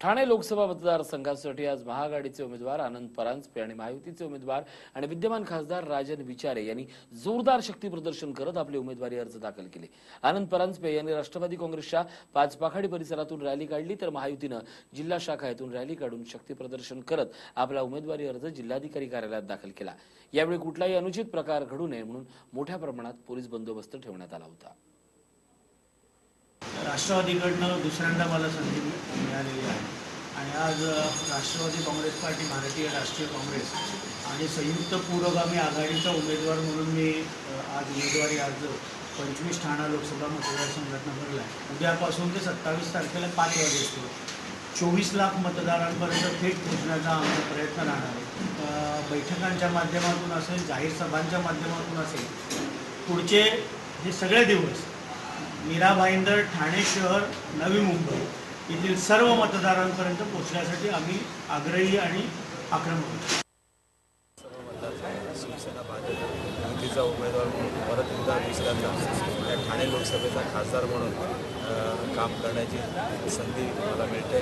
ठाणे लोकसभा मतदारसंघासाठी आज महाआघाडीचे उमेदवार आनंद परांजपे आणि महायुतीचे उमेदवार आणि विद्यमान खासदार राजन विचारे यांनी जोरदार शक्ती प्रदर्शन करत आपले उमेदवारी अर्ज दाखल केले. आनंद परांजपे यांनी राष्ट्रवादी काँग्रेसच्या पाच पाखाडी परिसरातून रॅली काढली तर महायुतीनं जिल्हा शाखा येथून रॅली काढून शक्ती प्रदर्शन करत आपला उमेदवारी अर्ज जिल्हाधिकारी कार्यालयात दाखल केला. यावेळी कुठलाही अनुचित प्रकार घडू नये म्हणून मोठ्या प्रमाणात पोलीस बंदोबस्त ठेवण्यात आला होता. राष्ट्रवादीकडनं दुसऱ्यांदा मला संधी मिळालेली आहे. आणि आज राष्ट्रवादी काँग्रेस पार्टी भारतीय राष्ट्रीय काँग्रेस आणि संयुक्त पुरोगामी आघाडीचा उमेदवार म्हणून मी आज उमेदवारी अर्ज पंचवीस ठाणा लोकसभा मतदारसंघातनं भरला आहे उद्यापासून ते सत्तावीस तारखेला पाच वाजेस्तो चोवीस लाख मतदारांपर्यंत थेट पोहोचण्याचा आमचा प्रयत्न राहणार आहे. बैठकांच्या माध्यमातून असेल जाहीर सभांच्या माध्यमातून असेल पुढचे हे सगळे दिवस मीरा भाईंदर ठाणे शहर नवी मुंबई येथील सर्व मतदारांपर्यंत पोहोचण्यासाठी आम्ही आग्रही आणि आक्रमक आहोत. शिवसेना भाजप युतीचा उमेदवार म्हणून परत एकदा दुसऱ्यांदा त्या ठाणे लोकसभेचा खासदार म्हणून काम करण्याची संधी मला मिळते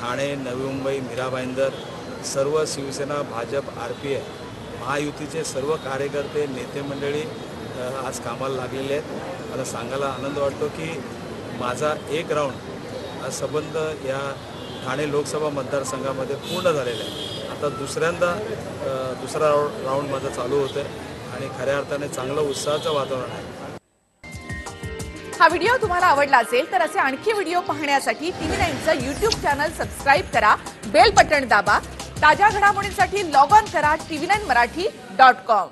ठाणे नवी मुंबई मीरा भाईंदर सर्व Shivsena Bhajap R P I महायुतीचे सर्व कार्यकर्ते नेते मंडळी आज कामाला लागलेले आहेत. मला सांगायला आनंद वाटतो की माझा एक राऊंड हा संबंध या ठाणे लोकसभा मतदारसंघामध्ये पूर्ण झालेला आहे. आता दुसऱ्यांदा दुसरा राऊंड राऊंड माझा चालू होतं आहे आणि खऱ्या अर्थाने चांगलं उत्साहाचं वातावरण आहे. हा व्हिडिओ तुम्हाला आवडला असेल तर असे आणखी व्हिडिओ पाहण्यासाठी टीव्ही नाईनचं युट्यूब चॅनल सबस्क्राईब करा बेल बटन दाबा ताज्या घडामोडींसाठी लॉग ऑन करा TV nine Marathi dot com